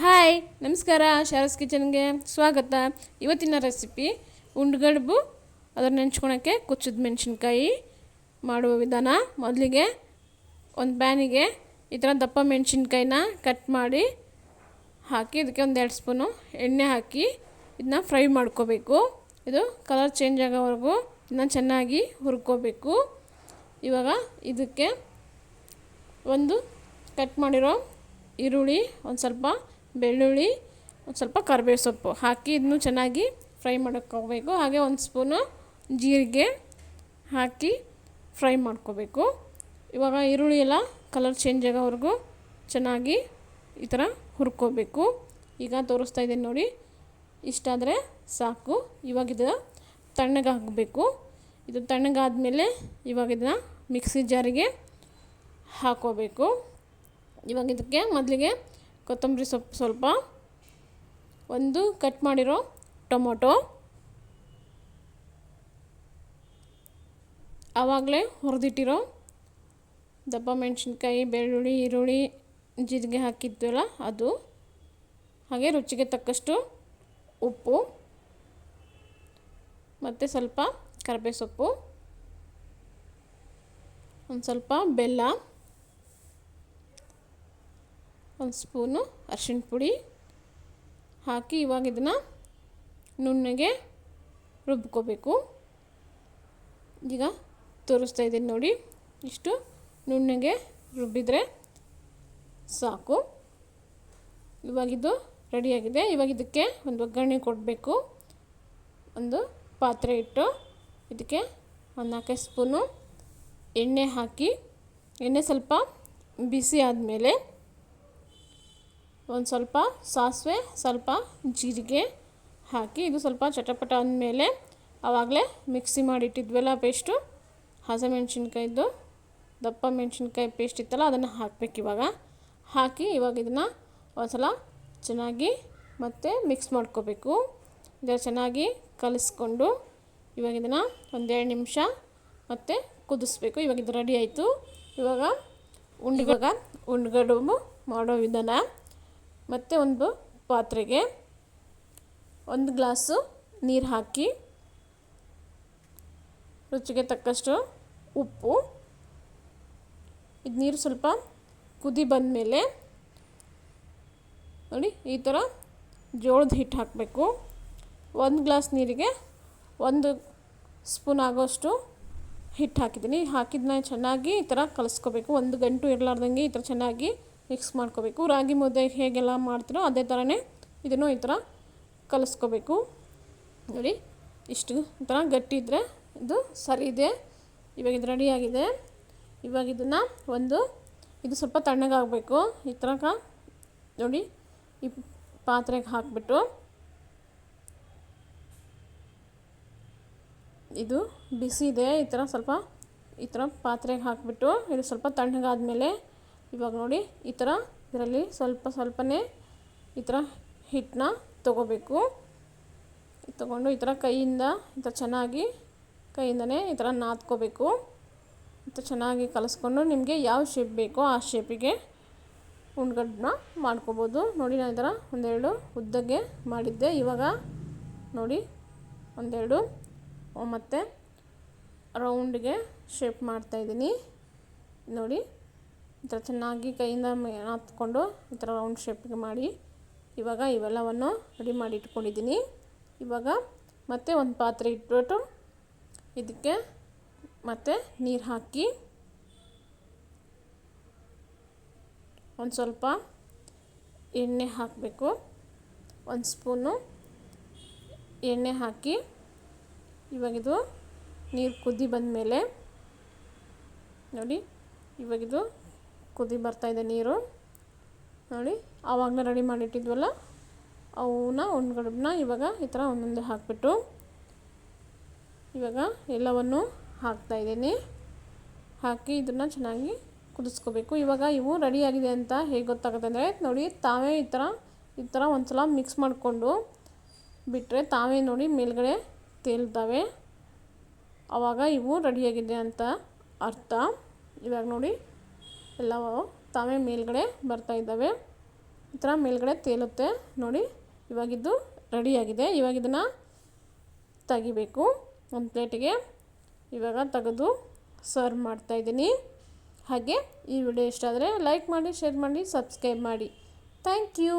Hi ನಮಸ್ಕಾರ, ಶಾರಸ್ ಕಿಚನ್ಗೆ ಸ್ವಾಗತ. ಇವತ್ತಿನ ರೆಸಿಪಿ ಉಂಡ್ಗಡ್ಬು, ಅದನ್ನು ನೆಂಚ್ಕೊಳಕ್ಕೆ ಕುಚ್ಚಿದ ಮೆಣಸಿನ್ಕಾಯಿ ಮಾಡುವ ವಿಧಾನ. ಮೊದಲಿಗೆ ಒಂದು ಪ್ಯಾನಿಗೆ ಈ ಥರ ದಪ್ಪ ಮೆಣಸಿನ್ಕಾಯಿನ ಕಟ್ ಮಾಡಿ ಹಾಕಿ, ಇದಕ್ಕೆ ಒಂದು ಎರಡು ಸ್ಪೂನು ಎಣ್ಣೆ ಹಾಕಿ ಇದನ್ನ ಫ್ರೈ ಮಾಡ್ಕೋಬೇಕು. ಇದು ಕಲರ್ ಚೇಂಜ್ ಆಗೋವರೆಗೂ ಇದನ್ನ ಚೆನ್ನಾಗಿ ಹುರ್ಕೋಬೇಕು. ಇವಾಗ ಇದಕ್ಕೆ ಒಂದು ಕಟ್ ಮಾಡಿರೋ ಈರುಳ್ಳಿ ಒಂದು ಸ್ವಲ್ಪ ಬೆಳ್ಳುಳ್ಳಿ, ಒಂದು ಸ್ವಲ್ಪ ಕರಿಬೇವು ಸೊಪ್ಪು ಹಾಕಿ ಇದನ್ನು ಚೆನ್ನಾಗಿ ಫ್ರೈ ಹೋಗಬೇಕು ಹಾಗೆ ಒಂದು ಸ್ಪೂನು ಜೀರಿಗೆ ಹಾಕಿ ಫ್ರೈ ಮಾಡ್ಕೋಬೇಕು. ಇವಾಗ ಈರುಳ್ಳಿ ಎಲ್ಲ ಕಲರ್ ಚೇಂಜ್ ಆಗೋವರೆಗೂ ಚೆನ್ನಾಗಿ ಈ ಥರ ಹುರ್ಕೋಬೇಕು. ಈಗ ತೋರಿಸ್ತಾ ಇದ್ದೀನಿ ನೋಡಿ ಇಷ್ಟಾದರೆ ಸಾಕು. ಇವಾಗ ಇದು ತಣ್ಣಗೆ ಹಾಕಬೇಕು. ಇದು ತಣ್ಣಗಾದಮೇಲೆ ಇವಾಗ ಇದನ್ನು ಮಿಕ್ಸಿ ಜಾರಿಗೆ ಹಾಕೋಬೇಕು ಇವಾಗ ಇದಕ್ಕೆ ಮೊದಲಿಗೆ ಕೊತ್ತಂಬರಿ ಸೊಪ್ಪು ಸ್ವಲ್ಪ. ಒಂದು ಕಟ್ ಮಾಡಿರೋ ಟೊಮೊಟೊ. ಆವಾಗಲೇ ಹುರಿದಿಟ್ಟಿರೋ ದಪ್ಪ ಮೆಣಸಿನ್ಕಾಯಿ, ಬೆಳ್ಳುಳ್ಳಿ, ಈರುಳ್ಳಿ ಜೀರಿಗೆ ಹಾಕಿದ್ವಲ್ಲ ಅದು. ಹಾಗೆ ರುಚಿಗೆ ತಕ್ಕಷ್ಟು ಉಪ್ಪು. ಮತ್ತು ಸ್ವಲ್ಪ ಕರಿಬೇವು ಸೊಪ್ಪು ಒಂದು ಸ್ವಲ್ಪ ಬೆಲ್ಲ. ಒಂದು ಸ್ಪೂನು ಅರಿಶಿಣ ಪುಡಿ ಹಾಕಿ ಇವಾಗ ಇದನ್ನು ನುಣ್ಣಗೆ ರುಬ್ಕೋಬೇಕು. ಈಗ ತೋರಿಸ್ತಾ ಇದ್ದೀನಿ ನೋಡಿ, ಇಷ್ಟು ನುಣ್ಣಗೆ ರುಬ್ಬಿದರೆ ಸಾಕು. ಇವಾಗಿದು ರೆಡಿಯಾಗಿದೆ ಇವಾಗ ಇದಕ್ಕೆ ಒಂದು ಒಗ್ಗರಣೆ ಕೊಡಬೇಕು. ಒಂದು ಪಾತ್ರೆ ಇಟ್ಟು ಇದಕ್ಕೆ ಒಂದು ನಾಲ್ಕೈದು ಸ್ಪೂನು ಎಣ್ಣೆ ಹಾಕಿ, ಎಣ್ಣೆ ಸ್ವಲ್ಪ ಬಿಸಿ ಆದಮೇಲೆ ಒಂದು ಸ್ವಲ್ಪ ಸಾಸಿವೆ, ಸ್ವಲ್ಪ ಜೀರಿಗೆ ಹಾಕಿ ಇದು ಸ್ವಲ್ಪ ಚಟಪಟ ಅಂದಮೇಲೆ ಆವಾಗಲೇ ಮಿಕ್ಸಿ ಮಾಡಿಟ್ಟಿದ್ವಲ್ಲ ಪೇಸ್ಟು. ಹಸಿಮೆಣ್ಸಿನ್ಕಾಯಿದ್ದು ದಪ್ಪ ಮೆಣಸಿನ್ಕಾಯಿ ಪೇಸ್ಟ್ ಇತ್ತಲ್ಲ ಅದನ್ನು ಹಾಕಬೇಕು ಇವಾಗ. ಹಾಕಿ ಇವಾಗ ಇದನ್ನು ಒಂದ್ಸಲ ಚೆನ್ನಾಗಿ ಮತ್ತೆ ಮಿಕ್ಸ್ ಮಾಡ್ಕೋಬೇಕು. ಇದರ ಚೆನ್ನಾಗಿ ಕಲಿಸ್ಕೊಂಡು ಇವಾಗ ಇದನ್ನು ಒಂದೆರಡು ನಿಮಿಷ ಮತ್ತೆ ಕುದಿಸ್ಬೇಕು. ಇವಾಗ ಇದು ರೆಡಿ ಆಯಿತು. ಇವಾಗ ಉಂಡಿವಾಗ ಉಂಡ್ಗಡುಬು ಮಾಡೋ ವಿಧಾನ. ಮತ್ತು ಒಂದು ಪಾತ್ರೆಗೆ ಒಂದು ಗ್ಲಾಸು ನೀರು ಹಾಕಿ, ರುಚಿಗೆ ತಕ್ಕಷ್ಟು ಉಪ್ಪು, ಇದು ನೀರು ಸ್ವಲ್ಪ ಕುದಿ ಬಂದಮೇಲೆ ನೋಡಿ ಈ ಥರ ಜೋಳದ ಹಿಟ್ಟು ಹಾಕಬೇಕು. ಒಂದು ಗ್ಲಾಸ್ ನೀರಿಗೆ ಒಂದು ಸ್ಪೂನ್ ಆಗೋಷ್ಟು ಹಿಟ್ಟು ಹಾಕಿದ್ದೀನಿ. ಹಾಕಿದ್ದನ್ನ ಚೆನ್ನಾಗಿ ಈ ಥರ ಕಲಿಸ್ಕೋಬೇಕು. ಒಂದು ಗಂಟು ಇರಲಾರ್ದಂಗೆ ಈ ಥರ ಚೆನ್ನಾಗಿ ಮಿಕ್ಸ್ ಮಾಡ್ಕೋಬೇಕು. ರಾಗಿ ಮುದ್ದೆ ಹೇಗೆಲ್ಲ ಮಾಡ್ತೀರೋ ಅದೇ ಥರನೇ ಇದನ್ನು ಈ ಥರ ಕಲಿಸ್ಕೋಬೇಕು. ನೋಡಿ, ಇಷ್ಟು ಈ ಥರ ಗಟ್ಟಿ ಇದ್ದರೆ ಇದು ಸರಿ ಇದೆ. ಇವಾಗ ಇದು ರೆಡಿಯಾಗಿದೆ ಇವಾಗ ಇದನ್ನು ಒಂದು, ಇದು ಸ್ವಲ್ಪ ತಣ್ಣಗಾಗಬೇಕು ಈ ಥರ ನೋಡಿ, ಈ ಪಾತ್ರೆಗೆ ಹಾಕಿಬಿಟ್ಟು ಇದು ಬಿಸಿ ಇದೆ. ಈ ಥರ ಸ್ವಲ್ಪ, ಈ ಥರ ಪಾತ್ರೆಗೆ ಹಾಕಿಬಿಟ್ಟು, ಇದು ಸ್ವಲ್ಪ ತಣ್ಣಗಾದ್ಮೇಲೆ ಇವಾಗ ನೋಡಿ, ಈ ಥರ ಇದರಲ್ಲಿ ಸ್ವಲ್ಪ ಸ್ವಲ್ಪನೇ ಈ ಥರ ಹಿಟ್ಟನ್ನ ತೊಗೋಬೇಕು. ತೊಗೊಂಡು ಈ ಥರ ಕೈಯಿಂದ ಈ ಥರ ಚೆನ್ನಾಗಿ ಕೈಯಿಂದನೇ ಈ ಥರ ನಾದ್ಕೋಬೇಕು. ಮತ್ತು ಚೆನ್ನಾಗಿ ಕಲಿಸ್ಕೊಂಡು ನಿಮಗೆ ಯಾವ ಶೇಪ್ ಬೇಕೋ ಆ ಶೇಪಿಗೆ ಉಂಡ್ಗಡ್ಡನ್ನ ಮಾಡ್ಕೋಬೋದು. ನೋಡಿ, ನಾನು ಈ ಥರ ಒಂದೆರಡು ಉದ್ದಗೆ ಮಾಡಿದ್ದೆ. ಇವಾಗ ನೋಡಿ, ಒಂದೆರಡು ಮತ್ತು ರೌಂಡ್ಗೆ ಶೇಪ್ ಮಾಡ್ತಾಯಿದ್ದೀನಿ ನೋಡಿ ಈ ಥರ ಚೆನ್ನಾಗಿ ಕೈಯಿಂದ ಹತ್ಕೊಂಡು ಈ ಥರ ರೌಂಡ್ ಶೇಪ್ಗೆ ಮಾಡಿ ಇವಾಗ ಇವೆಲ್ಲವನ್ನು ರೆಡಿ ಮಾಡಿ ಇಟ್ಕೊಂಡಿದ್ದೀನಿ. ಇವಾಗ ಮತ್ತೆ ಒಂದು ಪಾತ್ರೆ ಇಟ್ಬಿಟ್ಟು ಇದಕ್ಕೆ ಮತ್ತೆ ನೀರು ಹಾಕಿ ಒಂದು ಸ್ವಲ್ಪ ಎಣ್ಣೆ ಹಾಕಬೇಕು. ಒಂದು ಸ್ಪೂನು ಎಣ್ಣೆ ಹಾಕಿ ಇವಾಗಿದು ನೀರು ಕುದಿ ಬಂದಮೇಲೆ ನೋಡಿ ಇವಾಗಿದು ಕುದಿ ಬರ್ತಾಯಿದೆ ನೀರು. ನೋಡಿ, ಆವಾಗಲೇ ರೆಡಿ ಮಾಡಿಟ್ಟಿದ್ವಲ್ಲ? ಅವನ್ನ ಒಂದು ಗಡಬನ್ನ ಇವಾಗ ಈ ಥರ ಒಂದೊಂದೇ ಹಾಕಿಬಿಟ್ಟು ಇವಾಗ ಎಲ್ಲವನ್ನು ಹಾಕ್ತಾಯಿದ್ದೀನಿ ಹಾಕಿ ಇದನ್ನು ಚೆನ್ನಾಗಿ ಕುದಿಸ್ಕೋಬೇಕು. ಇವಾಗ ಇವು ರೆಡಿಯಾಗಿದೆ ಅಂತ ಹೇಗೆ ಗೊತ್ತಾಗುತ್ತೆ ಅಂದರೆ, ನೋಡಿ, ತಾವೇ ಈ ಥರ ಈ ಥರ ಒಂದು ಸಲ ಮಿಕ್ಸ್ ಮಾಡಿಕೊಂಡು ಬಿಟ್ಟರೆ ತಾವೇ ನೋಡಿ ಮೇಲ್ಗಡೆ ತೇಲ್ತವೆ. ಆವಾಗ ಇವು ರೆಡಿಯಾಗಿದೆ ಅಂತ ಅರ್ಥ. ಇವಾಗ ನೋಡಿ ಎಲ್ಲವೂ ತಾವೇ ಮೇಲ್ಗಡೆ ಬರ್ತಾ ಇದ್ದಾವೆ. ಈ ಥರ ಮೇಲ್ಗಡೆ ತೇಲುತ್ತೆ. ನೋಡಿ, ಇವಾಗಿದ್ದು ರೆಡಿಯಾಗಿದೆ. ಇವಾಗ ಇದನ್ನು ತೆಗಿಬೇಕು. ಒಂದು ಪ್ಲೇಟಿಗೆ ಇವಾಗ ತೆಗೆದು ಸರ್ವ್ ಮಾಡ್ತಾಯಿದ್ದೀನಿ ಹಾಗೆ ಈ ವಿಡಿಯೋ ಇಷ್ಟ ಆದರೆ ಲೈಕ್ ಮಾಡಿ, ಶೇರ್ ಮಾಡಿ, ಸಬ್ಸ್ಕ್ರೈಬ್ ಮಾಡಿ. Thank you.